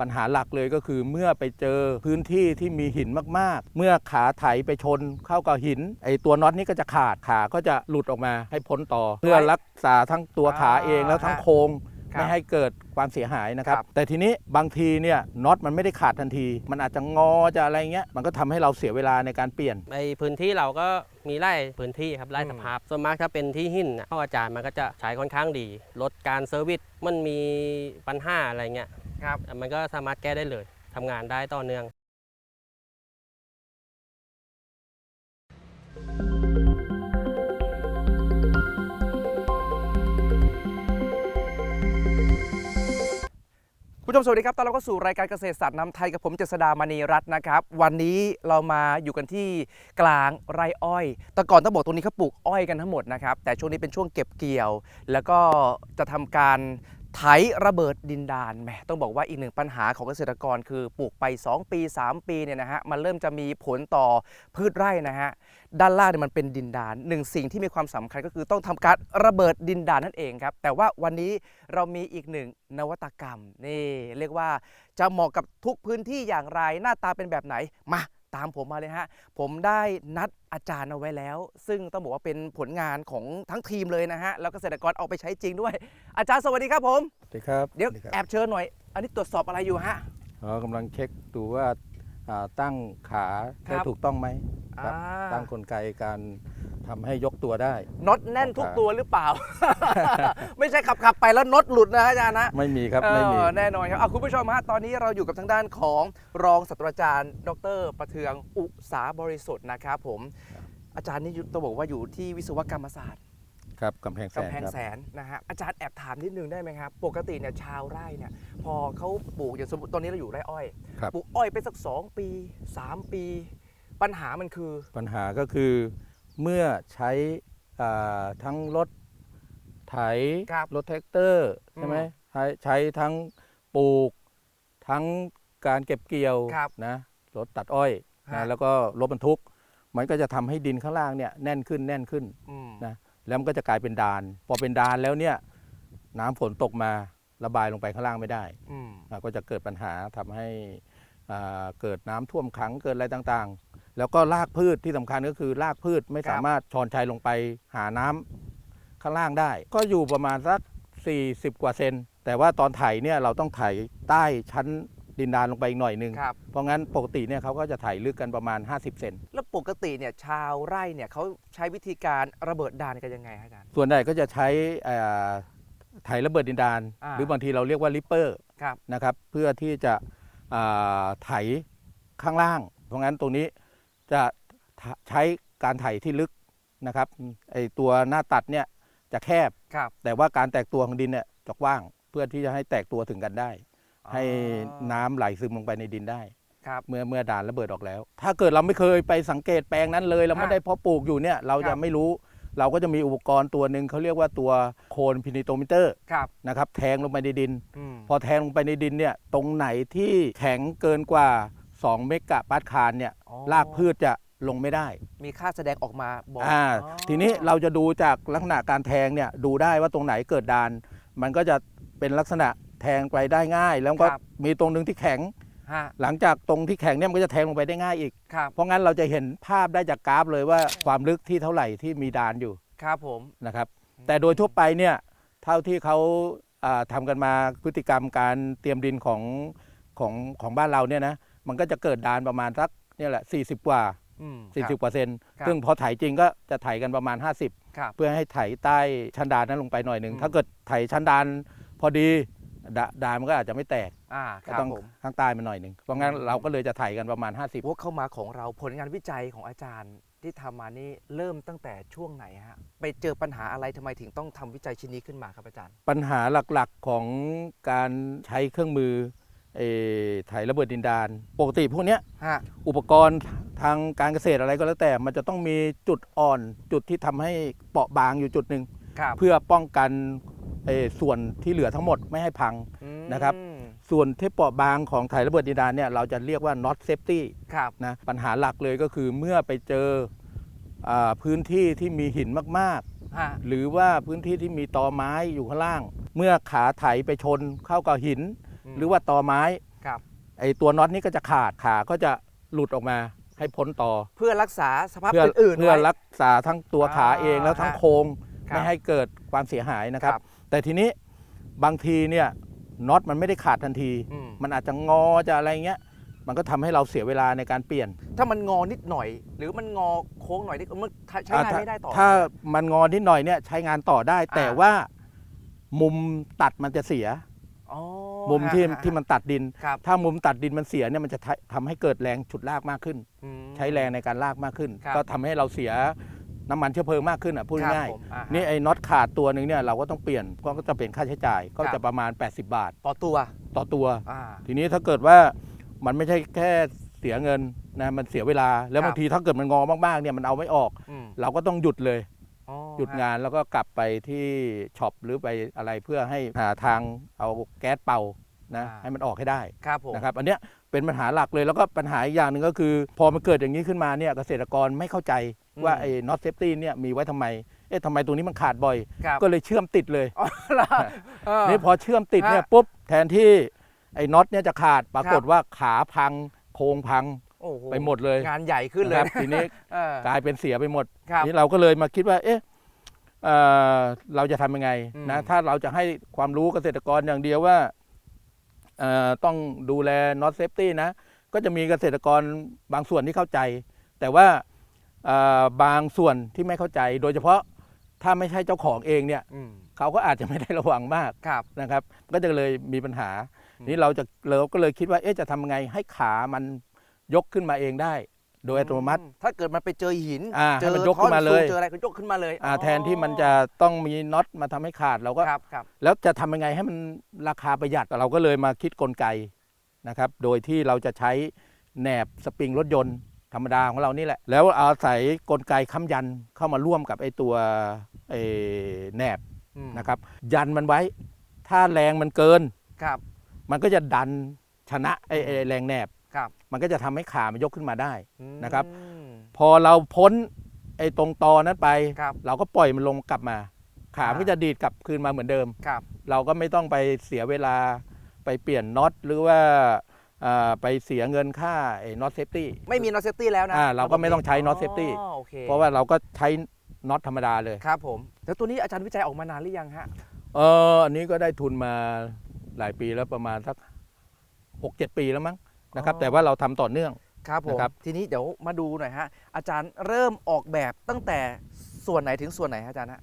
ปัญหาหลักเลยก็คือเมื่อไปเจอพื้นที่ที่มีหินมากๆ เมื่อขาไถไปชนเข้ากับหิน ไอตัวน็อตนี้ก็จะขาดขาก็จะหลุดออกมาให้พ้นต่อ เพื่อรักษาทั้งตัวขาเองแล้วทั้งโครงครับไม่ให้เกิดความเสียหายนะครับครับ แต่ทีนี้บางทีเนี่ยน็อตมันไม่ได้ขาดทันที มันอาจจะงอจะอะไรเงี้ยมันก็ทำให้เราเสียเวลาในการเปลี่ยนในพื้นที่เราก็มีไร่พื้นที่ครับไร่อืมสภาพส่วนมากถ้าเป็นที่หินน่ะพ่ออาจารย์มันก็จะใช้ค่อนข้างดี ลดการเซอร์วิสมันมีปัญหาอะไรเงี้ย ครับ มันก็สามารถแก้ได้เลยทำงานได้ต่อเนื่องผู้ชมสวัสดีครับตอนเราก็สู่รายการเกษตรศาสตร์น้ำไทยกับผมเจษดามณีรัตน์นะครับ วันนี้เรามาอยู่กันที่กลางไร่อ้อย แต่ก่อนต้องบอกตรงนี้เขาปลูกอ้อยกันทั้งหมดนะครับ แต่ช่วงนี้เป็นช่วงเก็บเกี่ยว แล้วก็จะทำการ ไถระเบิดดินดานแหมต้องบอกว่าอีกหนึ่งปัญหาของเกษตรกรคือปลูกไป 2 ปี 3 ปีเนี่ยนะฮะมันเริ่มจะมีผลต่อพืชไร่นะฮะด้านล่างเนี่ยมันเป็นดินดานหนึ่งสิ่งที่มีความสำคัญก็คือต้องทำการระเบิดดินดานนั่นเองครับแต่ว่าวันนี้เรามีอีกหนึ่งนวัตกรรมนี่เรียกว่าจะเหมาะกับทุกพื้นที่อย่างไรหน้าตาเป็นแบบไหนมา ตามผมมาเลยฮะ ผมได้นัดอาจารย์เอาไว้แล้ว ซึ่งต้องบอกว่าเป็นผลงานของทั้งทีมเลยนะฮะ แล้วเกษตรกรเอาไปใช้จริงด้วย อาจารย์สวัสดีครับผม สวัสดีครับเดี๋ยวสสครับแอบเชิญหน่อย อันนี้ตรวจสอบอะไรอยู่ฮะ อ๋อกำลังเช็คดูว่าอ่าตั้งขาครัได้บถูกต้องไหมครับอ่า ตั้งกลไกการ ทำให้ยกตัวได้ น็อตแน่นทุกครับตัวหรือเปล่า ไม่ใช่ขับขับๆไปแล้วน็อตหลุดนะอาจารย์นะไม่มีครับ ไม่มี เออแน่นอนครับอะคุณผู้ชมฮะตอนนี้เราอยู่กับทางด้านของรองศาสตราจารย์ ดร ประเทืองอุสาบริสุทธิ์นะครับผม อาจารย์นี่อยู่ต้องบอกว่าอยู่ที่วิศวกรรมศาสตร์ครับกำแพงแสนกำแพงครับแสนนะฮะอาจารย์แอบถามนิดนึงได้ไหมครับ ปกติเนี่ยชาวไร่เนี่ยพอเขาปลูกอย่างสมมติตอนนี้เราอยู่ไร่อ้อย ครับ ปลูกอ้อยไปสัก 2 ปี 3 ปี ปัญหามันคือ ปัญหาก็คือ เมื่อใช้อ่าทั้งรถไถครับรถแท็กเตอร์ใช่ไหมอืมใช้ใช้ทั้งปลูก ทั้งการเก็บเกี่ยวครับนะรถตัดอ้อยฮะ นะแล้วก็รถบรรทุก มันก็จะทำให้ดินข้างล่างเนี่ยแน่นขึ้นแน่นขึ้นอืมนะแล้วมันก็จะกลายเป็นดาน พอเป็นดานแล้วเนี่ยน้ำฝนตกมาระบายลงไปข้างล่างไม่ได้ อืม อ่าก็จะเกิดปัญหาทำให้อ่าเกิดน้ำท่วมขังเกิดอะไรต่างๆ แล้วก็รากพืชที่สำคัญก็คือรากพืชไม่ครับสามารถชอนชัยลงไปหาน้ำข้างล่างได้ ก็อยู่ประมาณสัก 40 กว่าเซน แต่ว่าตอนไถเนี่ยเราต้องไถใต้ชั้นดินดานลงไปอีกหน่อยหนึง ครับ เพราะงั้นปกติเนี่ยเขาก็จะไถลึกกันประมาณ 50 เซน แล้วปกติเนี่ยชาวไร่เนี่ยเขาใช้วิธีการระเบิดดานกันยังไงฮะอาจารย์ ส่วนใหญ่ก็จะใช้อ่าไถระเบิดดินดาน อ่า หรือบางทีเราเรียกว่าลิปเปอร์ครับ นะครับ เพื่อที่จะอ่าไถข้างล่าง เพราะงั้นตรงนี้ จะทะใช้การไถที่ลึกนะครับไอตัวหน้าตัดเนี่ยจะแคบ ครับ แต่ว่าการแตกตัวของดินเนี่ยจะกว้าง เพื่อที่จะให้แตกตัวถึงกันได้ ให้น้ำไหลซึมลงไปในดินได้ ครับ เมื่อเมื่อด่านระเบิดออกแล้ว ถ้าเกิดเราไม่เคยไปสังเกตแปลงนั้นเลย เราไม่อะได้เพาะปลูกอยู่เนี่ยเราครัจะบไม่รู้ เราก็จะมีอุปกรณ์ตัวหนึ่งเขาเรียกว่าตัวโคนพินิโตมิเตอร์ครับนะครับแทงลงไปในดินอืมพอแทงลงไปในดินเนี่ยตรงไหนที่แข็งเกินกว่า 2 เมกะปาสคาลเนี่ยอ๋อ รากพืชจะลงไม่ได้มีค่าแสดงออกมาบอกอ่าอ๋อทีนี้เราจะดูจากลักษณะการแทงเนี่ยดูได้ว่าตรงไหนเกิดดาน มันก็จะเป็นลักษณะแทงไปได้ง่าย แล้วก็ครับมีตรงหนึ่งที่แข็ง ฮะหลังจากตรงที่แข็งเนี่ยมันก็จะแทงลงไปได้ง่ายอีก ครับเพราะงั้นเราจะเห็นภาพได้จากกราฟเลยว่าความลึกที่เท่าไหร่ที่มีดานอยู่ครับผม นะครับ แต่โดยทั่วไปเนี่ยเท่าที่เขาอ่าทำกันมาพฤติกรรมการเตรียมดินของของของบ้านเราเนี่ยนะ มันก็จะเกิดดานประมาณสักเนี่ยแหละ 40 กว่า อืม40กว่าเซนครับซึ่งพอไถจริงก็จะไถกันประมาณ50ครับเพื่อให้ไถใต้ชั้นดานนั้นลงไปหน่อยหนึ่งอืม ถ้าเกิดไถชั้นดานพอดีดาดานมันก็อาจจะไม่แตกอ่าคก็รับต้องผมข้างใต้มันหน่อยหนึ่งเพราะงั้นอืมเราก็เลยจะไถกันประมาณ 50วกเข้ามาของเราผลงานวิจัยของอาจารย์ที่ทำมานี่เริ่มตั้งแต่ช่วงไหนฮะไปเจอปัญหาอะไรทำไมถึงต้องทำวิจัยชิ้นนี้ขึ้นมาครับอาจารย์ ปัญหาหลักๆของการใช้เครื่องมือ เอ่อไถระเบิดดินดาน ปกติพวกเนี้ยฮะอุปกรณ์ทางการเกษตรอะไรก็แล้วแต่ มันจะต้องมีจุดอ่อนจุดที่ทำให้เปราะบางอยู่จุดหนึ่งครับเพื่อป้องกันเอ่อส่วนที่เหลือทั้งหมดไม่ให้พังอืมนะครับส่วนที่เปราะบางของไถระเบิดดินดานเนี่ยเราจะเรียกว่า not safety ครับนะปัญหาหลักเลยก็คือเมื่อไปเจออาพื้นที่ที่มีหินมากๆฮะหรือว่าพื้นที่ที่มีตอไม้อยู่ข้างล่าง เมื่อขาไถไปชนเข้ากับหินอืม หรือว่าตอไม้ครับไอตัวน็อตนี้ก็จะขาดขาก็จะหลุดออกมาให้พ้นต่อเพื่อรักษาสภาพเพื่ออื่นๆเพื่อไว้ รักษาทั้งตัวขาเองแล้วทั้งโครงครับไม่ให้เกิดความเสียหายนะครับ ครับแต่ทีนี้บางทีเนี่ยน็อตมันไม่ได้ขาดทันที อืม มันอาจจะงอจะอะไรเงี้ยมันก็ทำให้เราเสียเวลาในการเปลี่ยนถ้ามันงอนิดหน่อย หรือมันงอโค้งหน่อยนี่มันใช้งานถ้ไม่ได้ต่อ ถ้ามันงอนิดหน่อยเนี่ยใช้งานต่อได้ แต่อ่า ว่ามุมตัดมันจะเสีย อ๋อ มุมที่ฮะฮะที่มันตัดดิน ครับถ้ามุมตัดดินมันเสียเนี่ยมันจะทำทำให้เกิดแรงฉุดลากมากขึ้น อืม ใช้แรงในการลากมากขึ้น ครับ ก็ทำให้เราเสียน้ำมันเชื้อเพลิงมากขึ้นอะพูดครับง่ายผมอ่าๆนี่ไอ้น็อตขาดตัวหนึ่งเนี่ยเราก็ต้องเปลี่ยนก็จะเป็นค่าใช้จ่ายก็ครัจะบประมาณ 80 บาทต่อตัวต่อตัว อ่า ทีนี้ถ้าเกิดว่ามันไม่ใช่แค่เสียเงินนะมันเสียเวลา แล้วครับ บางทีถ้าเกิดมันงอมากๆเนี่ยมันเอาไม่ออก อืม เราก็ต้องหยุดเลยอ๋อ หยุดฮะงานแล้วก็กลับไปที่ช็อปหรือไปอะไรเพื่อให้หาทางเอาแก๊สเป่านะให้มันออกให้ได้ครับผมนะครับอันเนี้ยเป็นปัญหาหลักเลยแล้วก็ปัญหาอีกอย่างหนึ่งก็คือ พอมันเกิดอย่างนี้ขึ้นมาเนี่ยเกษตรกรไม่เข้าใจว่าไอ้น็อตเซฟตี้เนี่ยมีไว้ทำไมเอ๊ะทำไมตรงนี้มันขาดบ่อยครับก็เลยเชื่อมติดเลยอ๋อเหรอเออนี่พอเชื่อมติดเนี่ยฮะปุ๊บแทนที่ไอ้น็อตเนี่ยจะขาดปรากฏครับว่าขาพังโครงพังโอ้โหไปหมดเลยงานใหญ่ขึ้นเลยะครับทีนี้เออกลายเป็นเสียไปหมดครับนี่เราก็เลยมาคิดว่าเอ๊ะ เอ่อเราจะทำยังไงอืมนะถ้าเราจะให้ความรู้เกษตรกรอย่างเดียวว่าเอ่อต้องดูแล not safety นะ ก็จะมีเกษตรกรบางส่วนที่เข้าใจ แต่ว่าเอ่อบางส่วนที่ไม่เข้าใจ โดยเฉพาะถ้าไม่ใช่เจ้าของเองเนี่ยอืมเขาก็อาจจะไม่ได้ระวังมาก ครับ นะครับก็จะเลยมีปัญหา อืม นี่เราจะเราก็เลยคิดว่าเอ๊ะจะทำยังไงให้ขามันยกขึ้นมาเองได้ โดยอัตโนมัติ ถ้าเกิดมันไปเจอหิน อ่าเจให้อมันยกขึ้นมาเลย ท่อสูงเจออะไรก็ยกขึ้นมาเลยอ่าแทนที่มันจะต้องมีน็อตมาทำให้ขาดเราก็ ครับครับแล้วจะทำยังไงให้มันราคาประหยัดเราก็เลยมาคิดกลไกนะครับ โดยที่เราจะใช้แหนบสปริงรถยนต์ธรรมดาของเรานี่แหละ แล้วอาศัยกลไกค้ำยันเข้ามาร่วมกับไอ้ตัวไอ้แหนบอืมนะครับ ยันมันไว้ ถ้าแรงมันเกิน ครับ มันก็จะดันชนะไอ้ไอ้แรงแหนบ ครับมันก็จะทำให้ขามันยกขึ้นมาได้อืมนะครับ พอเราพ้นไอ้ตรงตอนั้นไปครับเราก็ปล่อยมันลงกลับมาขามันอ่าก็จะดีดกลับคืนมาเหมือนเดิมครับ เราก็ไม่ต้องไปเสียเวลาไปเปลี่ยนน็อตหรือว่าอ่าไปเสียเงินค่าไอ้น็อตเซฟตี้ไม่มี not safety แล้วนะอ่าเราก็ไม่ต้องใช้ not safety อ๋อโอเคเพราะว่าเราก็ใช้น็อตธรรมดาเลยครับผมแล้วตัวนี้อาจารย์วิจัยออกมานานหรือยังฮะเอออันนี้ก็ได้ทุนมาหลายปีแล้วประมาณสักหกเจ็ดปีแล้วมั้ง นะครับอ๋อแต่ว่าเราทำต่อเนื่อง ครับผมนะครับทีนี้เดี๋ยวมาดูหน่อยฮะอาจารย์เริ่มออกแบบตั้งแต่ส่วนไหนถึงส่วนไหนฮะอาจารย์ฮะ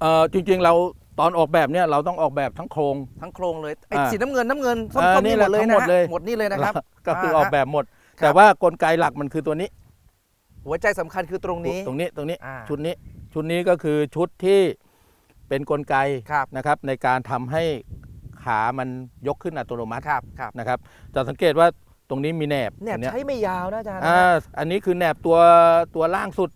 เออจริงๆเราตอนออกแบบเนี่ยเราต้องออกแบบทั้งโครง ทั้งโครงเลยไอ้อ่าสีน้ำเงินน้ำเงินส้อ่ามๆนี่นี่หแหมละดเลยทั้งนะหมดเลยหมดนี่เลยนะครับ ก็คืออ่าออกแบบหมดครับแต่ว่ากลไกหลักมันคือตัวนี้ หัวใจสำคัญคือตรงนี้ตรงนี้ตรงนี้อ่าชุดนี้ชุดนี้ก็คือชุดที่เป็นกลไกครับนะครับ ในการทำให้ขามันยกขึ้นอัตโนมัติครับครับนะครับ จะสังเกตว่าต รงนี้มีแหนบเนี่ยอันเนี้ยใช้ไม่ยาวนะอาจารย์อ่าอันนี้คือแหนบตัวตัวล่างสุด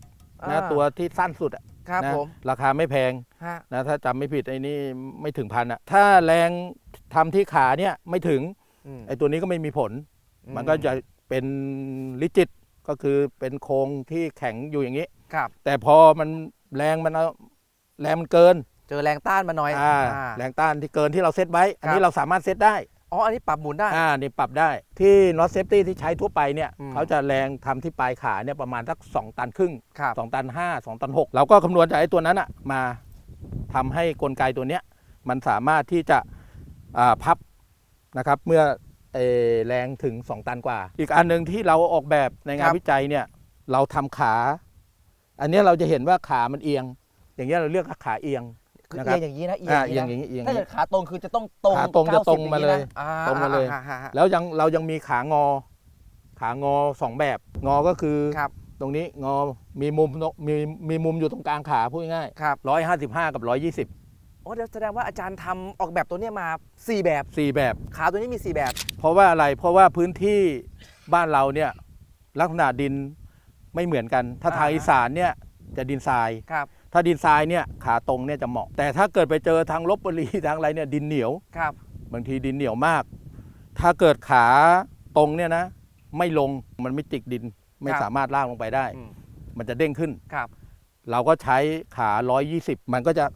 นะอ่าตัวที่สั้นสุดอะครับนะผมราคาไม่แพงฮะนะถ้าจำไม่ผิดไอ้นี่ไม่ถึงพันอะถ้าแรงทำที่ขาเนี่ยไม่ถึงอืมไอ้ตัวนี้ก็ไม่มีผลอืมันก็จะเป็นลิจิตก็คือเป็นโครงที่แข็งอยู่อย่างนี้ ครับ แต่พอมันแรงมันเอาแรงมันเกินเจอแรงต้านมาหน่อยอ่าอ่า แรงต้านที่เกินที่เราเซตไว้ อันคนี้รับ เราสามารถเซตได้ อ๋อ อันนี้ปรับหมุนได้ อ่านี่ปรับได้ที่ not safety ที่ใช้ทั่วไปเนี่ยอืม เขาจะแรงทำที่ปลายขาเนี่ยประมาณสัก 2 ตันครึ่ง ครับ 2 ตัน 5 2 ตัน 6 เราก็คำนวณจากไอ้ตัวนั้นอะมาทำให้กลไกตัวเนี้ยมันสามารถที่จะอ่าพับนะครับเมื่อเอ่อแรงถึง 2 ตันกว่า อีกอันหนึ่งที่เราออกแบบในงานวิจัยเนี่ยเราทำขา อันเนี้ยเราจะเห็นว่าขามันเอียง อย่างเงี้ยเราเรียกว่าขาเอียง คือนะครับเอียงอย่างนี้นะเอียงอ่าอเอียย่างงอนี้ย่างนี้เอียงอนะถ้าย่างเกินี้ดขาตรงคือจะต้องตรงขาตรงจะ90ตรงมาเลยองนี้นะอ่ตรงมาเลยอ่อ่อ่าแล้วยังเรายังมีขางอ ขางอสองแบบงอก็คือครับตรงนี้งอมีมุมมีมีมุมอยู่ตรงกลางขาพูดง่ายครับร้อยห้าสิบห้ากับร้อยยี่สิบโอ้เดี๋ยวแสดงว่าอาจารย์ทำออกแบบตัวเนี้ยมา 4 แบบสี่แบบ ขาตัวนี้มี 4 แบบ เพราะว่าอะไรเพราะว่าพื้นที่บ้านเราเนี่ยลักษณะดินไม่เหมือนกัน ถ้าทางอ่าอีสานเนี่ยจะดินทรายครับ ถ้าดินทรายเนี่ยขาตรงเนี่ยจะเหมาะ แต่ถ้าเกิดไปเจอทางลบบุรีทางอะไรเนี่ยดินเหนียวครับ บางทีดินเหนียวมาก ถ้าเกิดขาตรงเนี่ยนะ ไม่ลงมันไม่จิกดินไม่ครับสามารถลากลงไปได้ อืม มันจะเด้งขึ้น ครับ เราก็ใช้ขา 120 มันก็จะ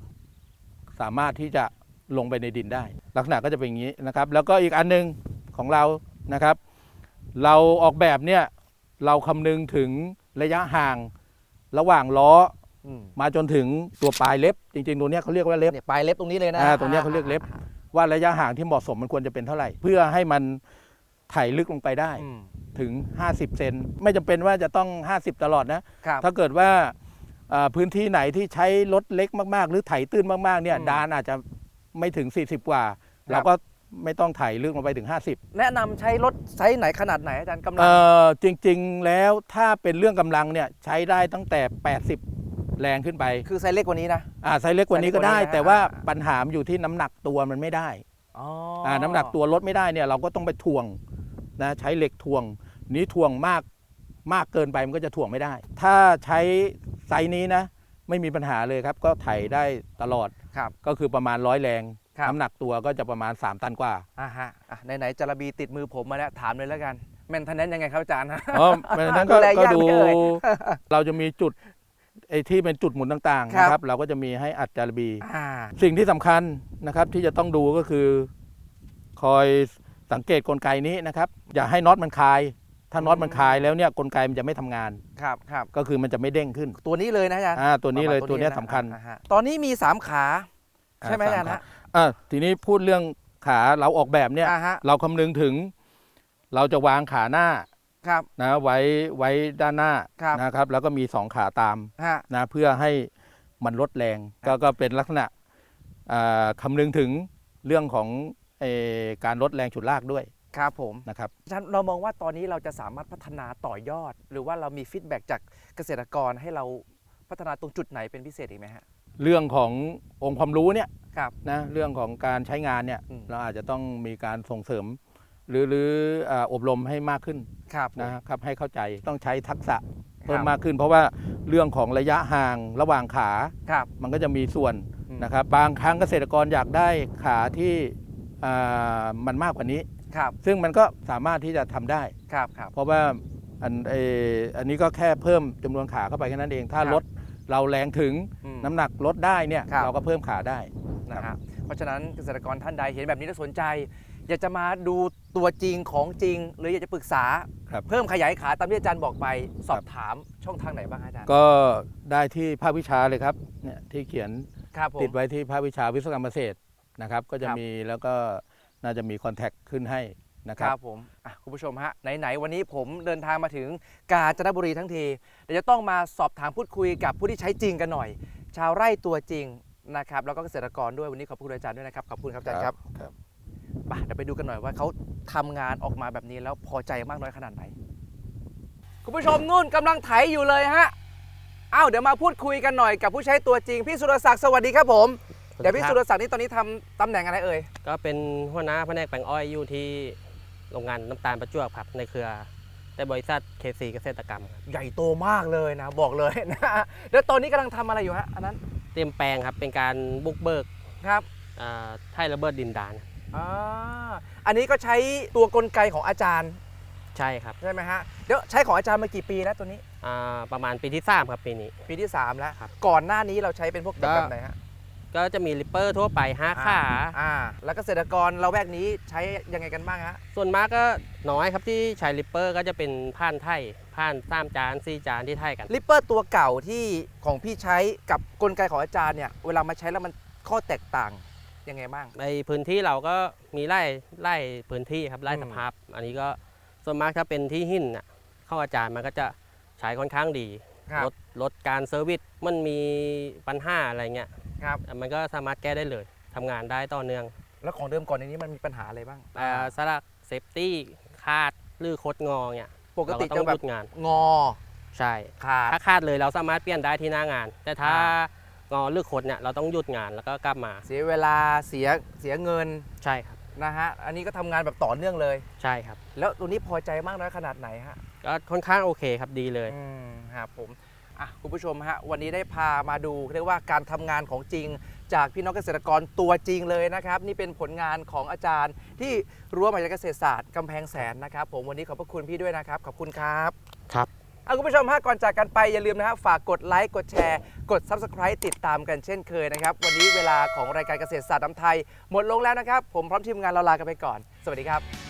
สามารถที่จะลงไปในดินได้ ลักษณะก็จะเป็นอย่างนี้นะครับ แล้วก็อีกอันหนึงของเรานะครับ เราออกแบบเนี่ยเราคำนึงถึงระยะห่างระหว่างล้ออื มมาจนถึงตัวปลายเล็บ จริงๆตัวเนี้ยเขาเรียกว่าเล็บเนี่ยปลายเล็บตรงนี้เลยนะอ่าตรงเนี้ยเขาเรียกเล็บ ว่าระยะห่างที่เหมาะสมมันควรจะเป็นเท่าไหร่ เพื่อให้มันไถลึกลงไปได้อืมถึง 50 เซนไม่จำเป็นว่าจะต้อง 50 ตลอดนะ ครับ ถ้าเกิดว่าอ่าพื้นที่ไหนที่ใช้รถเล็กมากๆ หรือไถตื้นมากๆเนี่ยอืมดานอาจจะไม่ถึง 40 กว่า ครับ เราก็ไม่ต้องไถลึกลงไปถึง 50 แนะนำใช้รถไซส์ไหนขนาดไหนอาจารย์กำลัง เอ่อจริงๆแล้วถ้าเป็นเรื่องกำลังเนี่ยใช้ได้ตั้งแต่ 80 แรงขึ้นไป คือไซส์เล็กกว่านี้นะ อ่าไซส์เล็กกว่านี้ก็ได้ ไซส์เล็กกว่านี้นะแต่ว่าอ่า ปัญหามันอยู่ที่น้ำหนักตัวมันไม่ได้อ๋ออ่าน้ำหนักตัวลดไม่ได้เนี่ยเราก็ต้องไปถ่วงนะใช้เหล็กถ่วง นี้ถ่วงมากมากเกินไปมันก็จะถ่วงไม่ได้ ถ้าใช้ไซส์นี้นะ ไม่มีปัญหาเลยครับ ก็ไถได้ตลอดครับ ก็คือประมาณร้อยแรงครับ น้ำหนักตัวก็จะประมาณ 3 ตันกว่า อ่าฮะอะไหนๆจระบีติดมือผมมาแล้วถามเลยแล้วกันแมนเทนแนนยังไงครับอาจารย์อ๋อเพราะฉะนั้นก็ดูแลก็ยากดู ไหมเอ่ย เราจะมีจุด ไอ้ที่เป็นจุดหมุนต่างๆครับ นะครับเราก็จะมีให้อัดจารบี อ่า สิ่งที่สำคัญนะครับที่จะต้องดูก็คือ คอยสังเกตกลไกนี้นะครับ อย่าให้น็อตมันคาย ถ้าน็อตมันคายแล้วเนี่ยกลไกมันจะไม่ทำงาน ครับครับ ก็คือมันจะไม่เด้งขึ้นตัวนี้เลยนะอาจารย์อ่าตัวนี้เลยประมาณตัวเนี้ยะสำคัญอ่าฮะตอนนี้มี 3 ขา ใช่ไหมอาจารย์สฮะอ่าทีนี้พูดเรื่องขาเราออกแบบเนี่ย อ่าฮะ เราคำนึงถึง เราจะวางขาหน้า ครับนะไว้ไว้ด้านหน้าครับนะครับ แล้วก็มีสองขาตามฮะนะเพื่อให้มันลดแรงก็ก็เป็นลักษณะอ่าคำนึงถึงเรื่องของเออการลดแรงฉุดลากด้วยครับผมนะครับอาจารย์เรามองว่าตอนนี้เราจะสามารถพัฒนาต่อยอด หรือว่าเรามีฟีดแบ็กจากเกษตรกรให้เราพัฒนาตรงจุดไหนเป็นพิเศษอีกไหมฮะเรื่องขององค์ความรู้เนี่ยครับนะเรื่องของการใช้งานเนี่ยอืมเราอาจจะต้องมีการส่งเสริม หรือหรืออ่าอบรมให้มากขึ้นครับผมนะครับให้เข้าใจต้องใช้ทักษะเพิ่คมรับมากขึ้น เพราะว่าเรื่องของระยะห่างระหว่างขาครับมันก็จะมีส่วนอืมนะครับบางครั้งเกษตรกรอยากได้ขาที่อ่ามันมากกว่านี้ครับซึ่งมันก็สามารถที่จะทำได้ครับครับเพราะว่าอันเอออันนี้ก็แค่เพิ่มจำนวนขาเข้าไปแค่นั้นเอง ถ้าครับรถเราแรงถึงอืมน้ำหนักลดได้เนี่ยครับเราก็เพิ่มขาได้นะฮะเพ ราะฉะนั้นเกษตรกรท่านใดเห็นแบบนี้แล้วสนใจ อยากจะมาดูตัวจริงของจริง หรืออยากจะปรึกษา ครับเพิ่มขยายขาตามที่อาจารย์บอกไป สอบถามช่องทางไหนบ้างอาจารย์ก็ได้ที่ภาควิชาเลยครับเนี่ยที่เขียนครับผม ติดไว้ที่ภาควิชาวิศวกรรมเกษตรนะครับก็จะครับ มีแล้วก็น่าจะมีคอนแทคขึ้นให้นะคครัรับ บผมอะคุณผู้ชมฮะไหนๆวันนี้ผมเดินทางมาถึงกาญจนบุรีทั้งทีเดี๋ยวจะต้องมาสอบถามพูดคุยกับผู้ที่ใช้จริงกันหน่อย ชาวไร่ตัวจริง นะครับแล้วก็เกษตรกรด้วยวันนี้ขอบคุณอาจารย์ด้วยนะครับขอบคุณครับอาจารย์ครับครับไปเดี๋ยวไปดูกันหน่อยว่าเขาทำงานออกมาแบบนี้แล้วพอใจมากน้อยขนาดไหนคุณผู้ชมนุ่นกำลังไถอยู่เลยฮะอ้าวเดี๋ยวมาพูดคุยกันหน่อยกับผู้ใช้ตัวจริงพี่สุรศักดิ์สวัสดีครับผม เดี๋ยวพี่สุรศักดิ์นี่ตอนนี้ทำตำแหน่งอะไรเอ่ยก็เป็นหัวหน้าแผนกแปลงอ้อยอยู่ที่โรงงานน้ำตาลประจวบครับในเครือแต่บริษัทเคซีเกษตรกรรมครับใหญ่โตมากเลยนะ บอกเลยนะแล้วตอนนี้กำลังทำอะไรอยู่ฮะอันนั้น เตรียมแปลงครับเป็นการบุกเบิกครับอ่าไท่ระเบิดดินดานอ่าอันนี้ก็ใช้ตัวกลไกของอาจารย์ใช่ครับใช่ไหมฮะเดี๋ยวใช้ของอาจารย์มากี่ปีแล้วตัวนี้อ่าประมาณปีที่3ครับปีนี้ปีที่ 3 แล้วครับก่อนหน้านี้เราใช้เป็นพวกเด็กก็แบบไหนฮะ ก็จะมีริปเปอร์ทั่วไป5ขาอ่าแล้วเกษตรกรเราแวกนี้ใช้ยังไงกันบ้างฮะส่วนมากก็น้อยครับที่ใช้ริปเปอร์ก็จะเป็นผ่านไท่ผ่านสามจานสี่จานที่ไท่กันลิปเปอร์ตัวเก่าที่ของพี่ใช้กับกลไกของอาจารย์เนี่ยเวลามาใช้แล้วมันข้อแตกต่างยังไงบ้างในพื้นที่เราก็มีไร่ไร่พื้นที่ครับไร่อืมสภาพ อันนี้ก็ส่วนมากถ้าเป็นที่หินน่ะเข้าอาจารย์มันก็จะใช้ค่อนข้างดีครับลดลดการเซอร์วิสมันมีปัญหาอะไรเงี้ย ครับ มันก็สามารถแก้ได้เลยทำงานได้ต่อเนื่องแล้วของเดิมก่อนในนี้มันมีปัญหาอะไรบ้างแต่สลักเซฟตี้คาดหรือโคดงอเนี่ยปกติเราจะต้องแบหบ ยุดงานงอใช่ ขาด ถ้าคาดเลยเราสามารถเปลี่ยนได้ที่หน้างาน แต่ถ้าอ่ งอหรือโคดเนี่ยเราต้องหยุดงานแล้วก็กลับมาเสียเวลาเสียเสียเงินใช่ครับ นะฮะอันนี้ก็ทำงานแบบต่อเนื่องเลย ใช่ครับ แล้วตัวนี้พอใจมากน้อยขนาดไหนฮะก็ค่อนข้างโอเคครับดีเลย อืมครับผม อะคุณผู้ชมฮะวันนี้ได้พามาดูเรียกว่าการทำงานของจริง จากพี่น้องเกษตรกรตัวจริงเลยนะครับ นี่เป็นผลงานของอาจารย์ที่รั้วมหาวิทยาลัยเกษตรศาสตร์กำแพงแสนนะครับ ผมวันนี้ขอบพระคุณพี่ด้วยนะครับขอบคุณครับ ครับ เอาคุณผู้ชมฮะก่อนจากกันไปอย่าลืมนะฮะฝากกดไลค์กดแชร์ กด Subscribe ติดตามกันเช่นเคยนะครับ วันนี้เวลาของรายการเกษตรศาสตร์น้ำไทย หมดลงแล้วนะครับ ผมพร้อมทีมงานเราลากันไปก่อน สวัสดีครับ